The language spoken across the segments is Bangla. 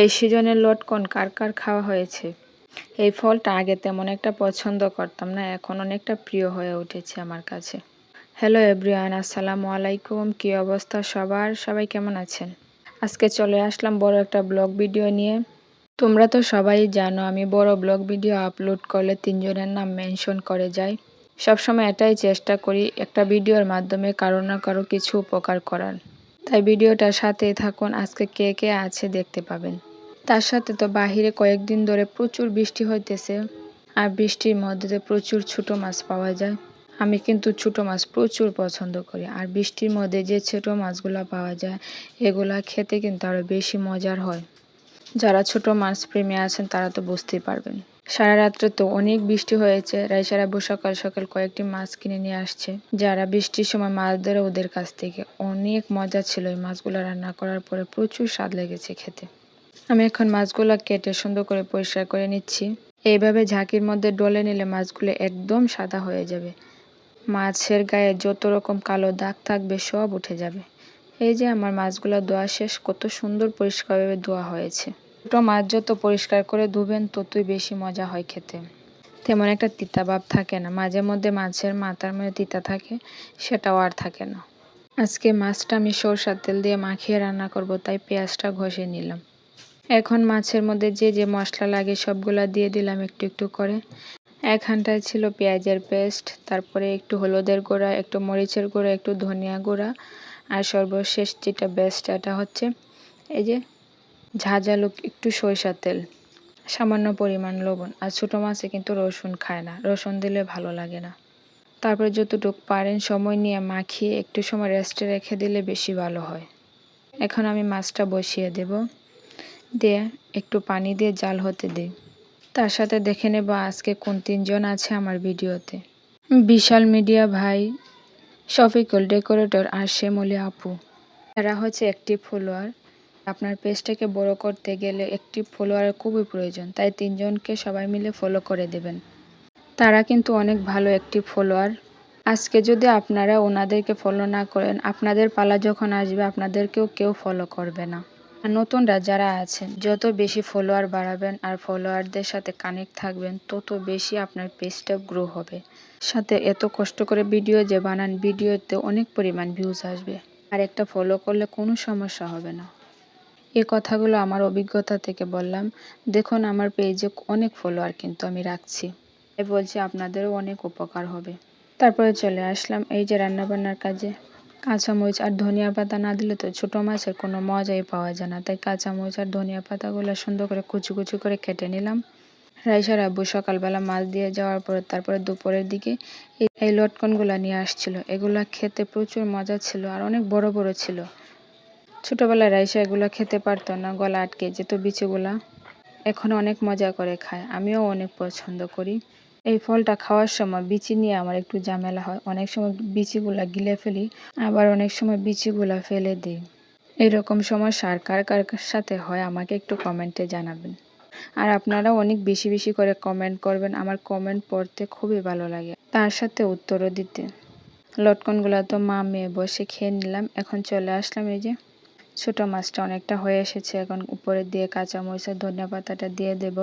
এই সিজনের লটকন কার কার খাওয়া হয়েছে? এই ফলটা আগে তেমন একটা পছন্দ করতাম না, এখন অনেকটা প্রিয় হয়ে উঠেছে আমার কাছে। হ্যালো এভরিওয়ান, আসসালামু আলাইকুম। কী অবস্থা সবার? সবাই কেমন আছেন? আজকে চলে আসলাম বড় একটা ব্লগ ভিডিও নিয়ে। তোমরা তো সবাই জানো, আমি বড় ব্লগ ভিডিও আপলোড করলে তিনজনের নাম মেনশন করে যাই। সবসময় এটাই চেষ্টা করি একটা ভিডিওর মাধ্যমে কারও না কারও কিছু উপকার করার। তাই ভিডিওটার সাথে থাকুন। আজকে কে কে আছে দেখতে পাবেন। তার সাথে তো বাহিরে কয়েকদিন ধরে প্রচুর বৃষ্টি হইতেছে আর বৃষ্টির মধ্যে প্রচুর ছোট মাছ পাওয়া যায়। আমি কিন্তু ছোট মাছ প্রচুর পছন্দ করি আর বৃষ্টির মধ্যে যে ছোট মাছগুলো পাওয়া যায়, এগুলা খেতে কিন্তু আরও বেশি মজার হয়। যারা ছোট মাছ প্রেমী আছেন তারা তো বুঝতেই পারবেন। সারা রাত্রে তো অনেক বৃষ্টি হয়েছে। রাইসারা বু সকাল সকাল কয়েকটি মাছ কিনে নিয়ে আসছে। যারা বৃষ্টির সময় মাছ ধরে ওদের কাছ থেকে অনেক মজা ছিল। এই মাছগুলো রান্না করার পরে প্রচুর স্বাদ লেগেছে খেতে। আমি এখন মাছগুলো কেটে সুন্দর করে পরিষ্কার করে নিচ্ছি। এইভাবে ঝাঁকির মধ্যে ডলে নিলে মাছগুলো একদম সাদা হয়ে যাবে। মাছের গায়ে যত রকম কালো দাগ থাকবে সব উঠে যাবে। এই যে আমার মাছগুলো ধোয়া শেষ, কত সুন্দর পরিষ্কারভাবে ধোয়া হয়েছে। ছোটো মাছ যত পরিষ্কার করে ধুবেন, ততই বেশি মজা হয় খেতে। তেমন একটা তিতা ভাব থাকে না। মাঝে মধ্যে মাছের মাথার মধ্যে তিতা থাকে, সেটাও আর থাকে না। আজকে মাছটা আমি সরষার তেল দিয়ে মাখিয়ে রান্না করব, তাই পেঁয়াজটা ঘষে নিলাম। এখন মাছের মধ্যে যে যে মশলা লাগে সবগুলা দিয়ে দিলাম একটু একটু করে। এখানটায় ছিল পেঁয়াজের পেস্ট, তারপরে একটু হলুদের গুঁড়া, একটু মরিচের গুঁড়া, একটু ধনিয়া গুঁড়া, আর সর্বশেষ যেটা বেস্ট এটা হচ্ছে, এই যে ঝাঁঝালু একটু সরিষার তেল, সামান্য পরিমাণ লবণ আর ছোটো মাছে কিন্তু রসুন খায় না। রসুন দিলে ভালো লাগে না। তারপরে যতটুকু পারেন সময় নিয়ে মাখিয়ে একটু সময় রেস্টে রেখে দিলে বেশি ভালো হয়। এখন আমি মাছটা বসিয়ে দেব। দিয়ে একটু পানি দিয়ে জাল হতে দিই। তার সাথে দেখে নেব আজকে কোন তিনজন আছে আমার ভিডিওতে। বিশাল মিডিয়া ভাই, শফিকুল ডেকোরেটর আর শ্যামলি আপু। এরা হচ্ছে একটি ফলোয়ার আপনার পেজটাকে বড় করতে গেলে একটি ফলোয়ারের খুবই প্রয়োজন, তাই তিনজনকে সবাই মিলে ফলো করে দেবেন। তারা কিন্তু অনেক ভালো একটি ফলোয়ার আজকে যদি আপনারা ওনাদেরকে ফলো না করেন, আপনাদের পালা যখন আসবে, আপনাদেরকেও কেউ ফলো করবে না। আর নতুনরা যারা আছেন, যত বেশি ফলোয়ার বাড়াবেন আর ফলোয়ারদের সাথে কানেক্ট থাকবেন, তত বেশি আপনার পেজটা গ্রো হবে। সাথে এত কষ্ট করে ভিডিও যে বানান ভিডিওতে অনেক পরিমাণ ভিউজ আসবে। আর একটা ফলো করলে কোনো সমস্যা হবে না। এ কথাগুলো আমার অভিজ্ঞতা থেকে বললাম। দেখুন, আমার পেজে অনেক ফলোয়ার কিন্তু আমি রাখছি। বলছি আপনাদেরও অনেক উপকার হবে। তারপরে চলে আসলাম এই যে রান্নাবান্নার কাজে। কাঁচামরিচ আর ধনিয়া পাতা না দিলে তো ছোটো মাছের কোনো মজাই পাওয়া যায় না। তাই কাঁচামরিচ আর ধনিয়া পাতাগুলো সুন্দর করে কুচি কুচি করে কেটে নিলাম। রাইসার আব্বু সকালবেলা মাছ দিয়ে যাওয়ার পরে তারপরে দুপুরের দিকে এই লটকনগুলো নিয়ে আসছিল। এগুলা খেতে প্রচুর মজা ছিল আর অনেক বড় বড় ছিল। ছোটোবেলায় রাইসা এগুলো খেতে পারতো না, গলা আটকে যেত, বিচিগুলা। এখন অনেক মজা করে খায়, আমিও অনেক পছন্দ করি। এই ফলটা খাওয়ার সময় বিচি নিয়ে আমার একটু ঝামেলা হয়। অনেক সময় বিচিগুলা গিলে ফেলি, আবার অনেক সময় বিচিগুলা ফেলে দিই। এরকম সমস্যা কার কার সাথে হয় আমাকে একটু কমেন্টে জানাবেন। আর আপনারাও অনেক বেশি বেশি করে কমেন্ট করবেন, আমার কমেন্ট পড়তে খুবই ভালো লাগে। তার সাথে উত্তরও দিতে। লটকনগুলো তো মা মেয়ে বসে খেয়ে নিলাম, এখন চলে আসলাম এই যে। ছোট মাছটা অনেকটা হয়ে এসেছে। এখন উপরে দিয়ে কাঁচা মরিচের ধনিয়া পাতাটা দিয়ে দেব।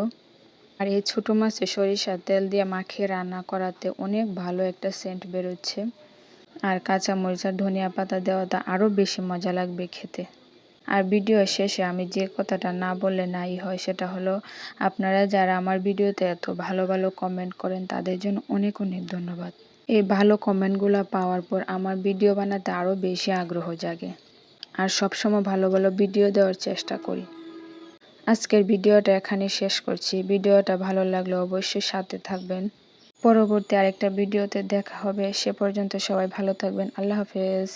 আর এই ছোট মাছে সরিষার তেল দিয়ে মাখিয়ে রান্না করাতে অনেক ভালো একটা সেন্ট বেরোচ্ছে। আর কাঁচা মরিচ আর ধনিয়া পাতা দেওয়াটা আরও বেশি মজা লাগবে খেতে। আর ভিডিও শেষে আমি যে কথাটা না বললে নাই হয়, সেটা হলো আপনারা যারা আমার ভিডিওতে এত ভালো ভালো কমেন্ট করেন, তাদের জন্য অনেক অনেক ধন্যবাদ। এই ভালো কমেন্টগুলো পাওয়ার পর আমার ভিডিও বানাতে আরও বেশি আগ্রহ জাগে। আর সবসময় ভালো ভালো ভিডিও দেওয়ার চেষ্টা করি। আজকের ভিডিওটা এখানে শেষ করছি। ভিডিওটা ভালো লাগলে অবশ্যই সাথে থাকবেন। পরবর্তী আরেকটা ভিডিওতে দেখা হবে। সে পর্যন্ত সবাই ভালো থাকবেন। আল্লাহ হাফেজ।